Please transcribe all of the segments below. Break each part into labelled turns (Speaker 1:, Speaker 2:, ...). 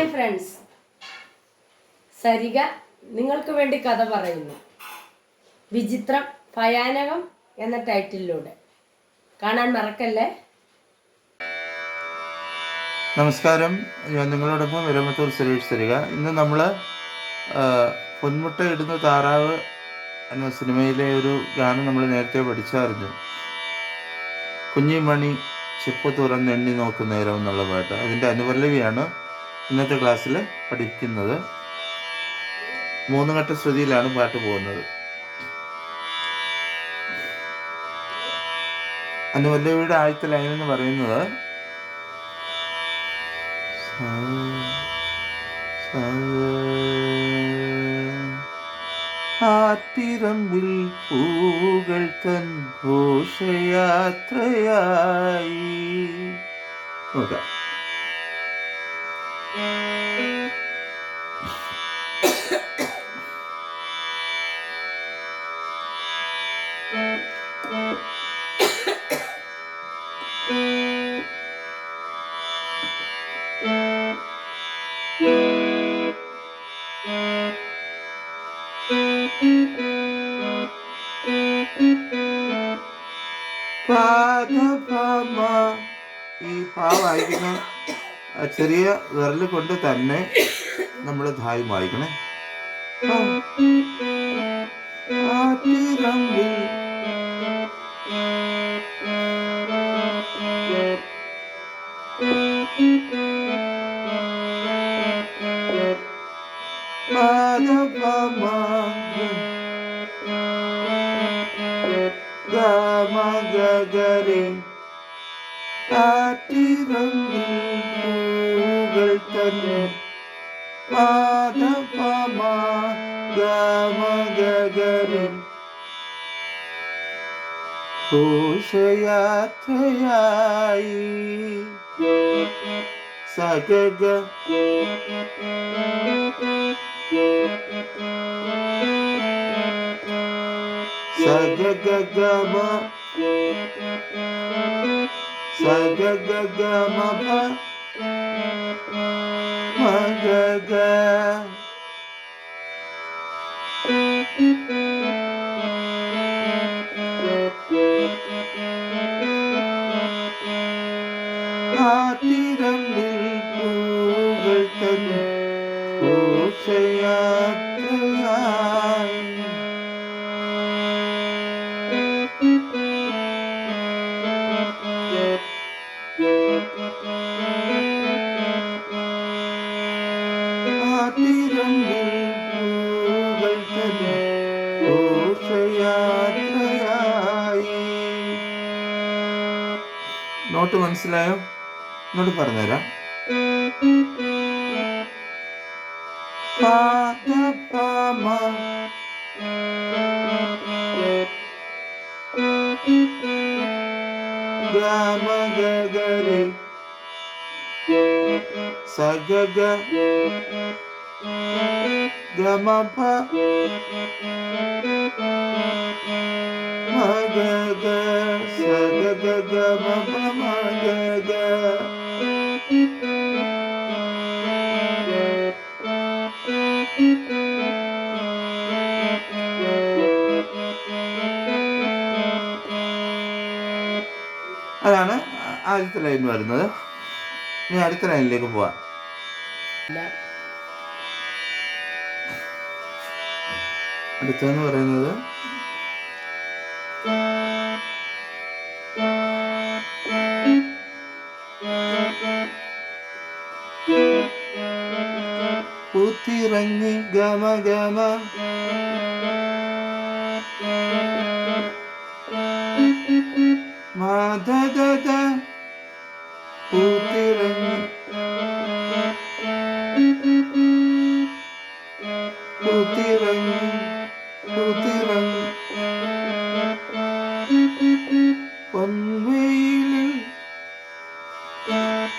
Speaker 1: Hi friends Sarika നിങ്ങൾക്ക് വേണ്ടി കഥ പറയുന്നു. വിചിത്രം ഭയാനകം എന്ന ടൈറ്റിലൂടെ കാണാൻ മറക്കല്ലേ?
Speaker 2: നമസ്കാരം. ഞാൻ നിങ്ങളോടൊപ്പം വിരമത്തൂർ സുരേഷ് സരിക ഇന്ന് നമ്മൾ പൊന്മുട്ട ഇടുന്ന താറാവ് എന്ന സിനിമയിലെ ഒരു ഗാനം നമ്മൾ നേരത്തെ പഠിച്ചായിരുന്നു കുഞ്ഞിമണി ചെപ്പ് നോക്കുന്ന നേരം എന്നുള്ള പാട്ട്. അതിന്റെ അനുപല്ലവിയാണ് ഇന്നത്തെ ക്ലാസ്സിൽ പഠിക്കുന്നത് മൂന്ന് ഘട്ട ശ്രുതിയിലാണ് പാട്ട് പോകുന്നത്. അനുവല്ലവിയുടെ ആദ്യത്തെ ലൈൻ എന്ന് പറയുന്നത് ആറ്റിറമ്പിൽ പൂകൾ തൻ ഘോഷയാത്രയായി. നോക്കാം. ഈ പാ വായിക്കുന്ന ചെറിയ വിരൽ കൊണ്ട് തന്നെ നമ്മൾ ധായും വായിക്കണേ ആറ്റിറമ്പിൽ ഗമഗരി ആറ്റിറമ്പിൽ പൂകൾ തന്നെ പാദപമ ഗമഗരി ഘോഷയാത്രയായി സഗഗ സഗഗമ സഗഗമ മഗഗ ആറ്റിരമ്പിൽ മനസ്സിലായോ? എന്നോട് പറഞ്ഞുതരാം. ഗമഗരി സഗഗ ഗമപ മഗഗ സഗഗ ഗമപ ആദ്യത്തെ ലൈൻ വരുന്നത് ഇനി അടുത്ത ലൈനിലേക്ക് പോവാം. അടുത്തെന്ന് പറയുന്നത് പൂത്തിറങ്ങി ഗമ ഗമ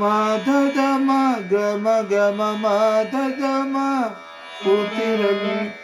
Speaker 2: മാധദ ഗമ ഗമ മാധദ പൂത്തിറങ്ങി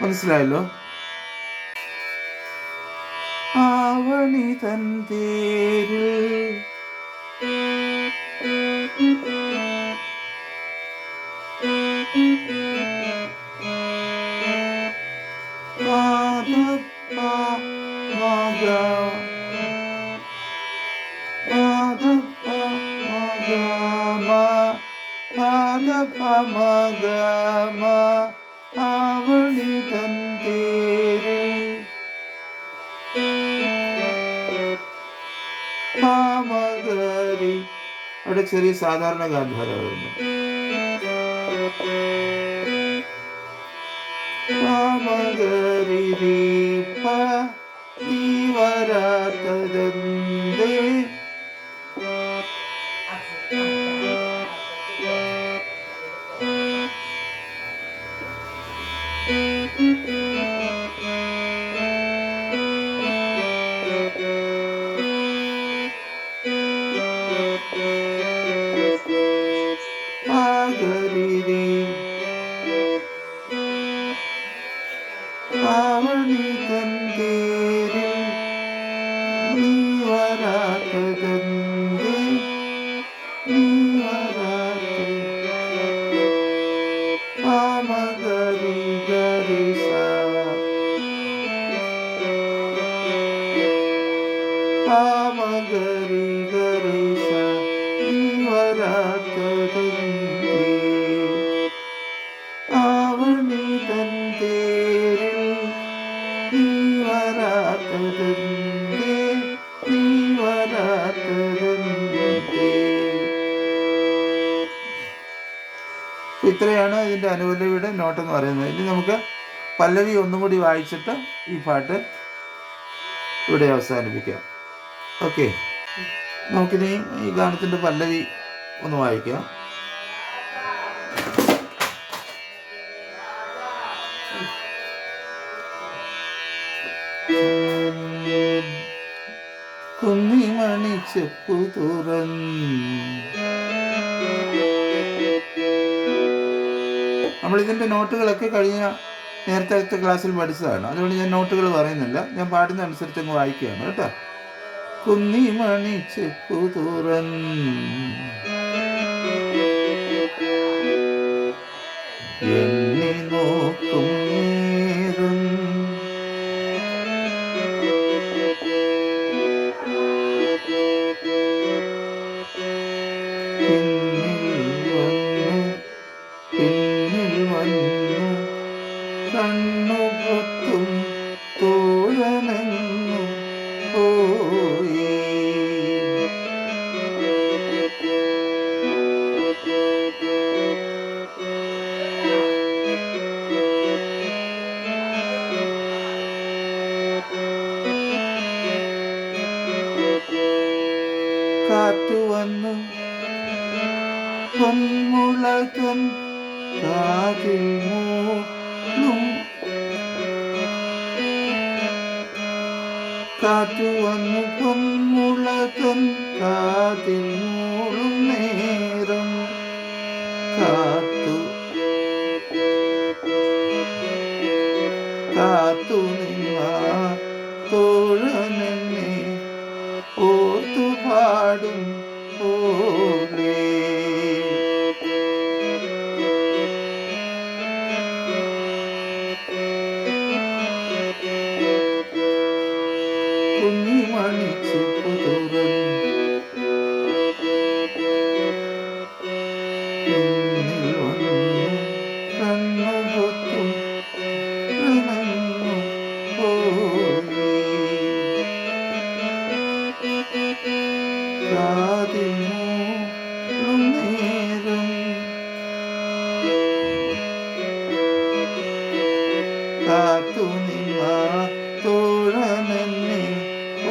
Speaker 2: മനസ്സിലായല്ലോ ആവണി തൻ തേരിൽ പാദപ്പ മക പാദപ്പ മഗമ പാദപ്പ മഗമ ആവണി തൻ തേരിൽ പാമകരി അവിടെ ചെറിയ സാധാരണ ഗാന്ധാര വരുന്നു പാമകരി ദീപ നീ ഇത്രയാണ് ഇതിന്റെ നോട്ട് എന്ന് പറയുന്നത്. ഇനി നമുക്ക് പല്ലവി ഒന്നും കൂടി വായിച്ചിട്ട് ഈ പാട്ട് ഇവിടെ അവസാനിപ്പിക്കാം. ഓക്കെ. നമുക്കിനി ഈ ഗാനത്തിന്റെ പല്ലവി ഒന്ന് വായിക്കാം. കുന്നിമണി ചെപ്പു തുറന്നു നമ്മളിതിന്റെ നോട്ടുകളൊക്കെ കഴിഞ്ഞ നേരത്തെ ക്ലാസ്സിൽ പഠിച്ചതാണ്. അതുകൊണ്ട് ഞാൻ നോട്ടുകൾ പറയുന്നില്ല. ഞാൻ പാടുന്ന അനുസരിച്ച് അങ്ങ് വായിക്കുകയാണ് കേട്ടോ. കുന്നിമണി ചെപ്പു തുറന്നു എന്നെ നോക്കും Amen. തന്മുളകൻ കാതിൽ മൂന്നും കാറ്റു വന്നു പൊന്മുളകൻ കാതിൽ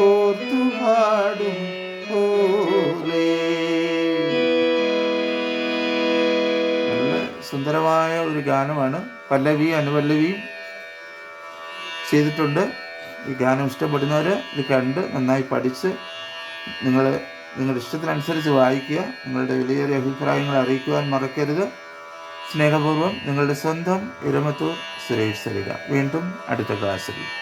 Speaker 2: ഓർത്തു പാടും നല്ല സുന്ദരമായ ഒരു ഗാനമാണ് പല്ലവി അനുപല്ലവിയും ചെയ്തിട്ടുണ്ട്. ഈ ഗാനം ഇഷ്ടപ്പെടുന്നവർ ഇത് കണ്ട് നന്നായി പഠിച്ച് നിങ്ങൾ നിങ്ങളുടെ ഇഷ്ടത്തിനനുസരിച്ച് വായിക്കുക നിങ്ങളുടെ വിലയേറിയ അഭിപ്രായങ്ങൾ അറിയിക്കുവാൻ മറക്കരുത്. സ്നേഹപൂർവം നിങ്ങളുടെ സ്വന്തം ഇരമത്തൂർ സുരേഷ് സരിക. വീണ്ടും അടുത്ത ക്ലാസ്സിൽ.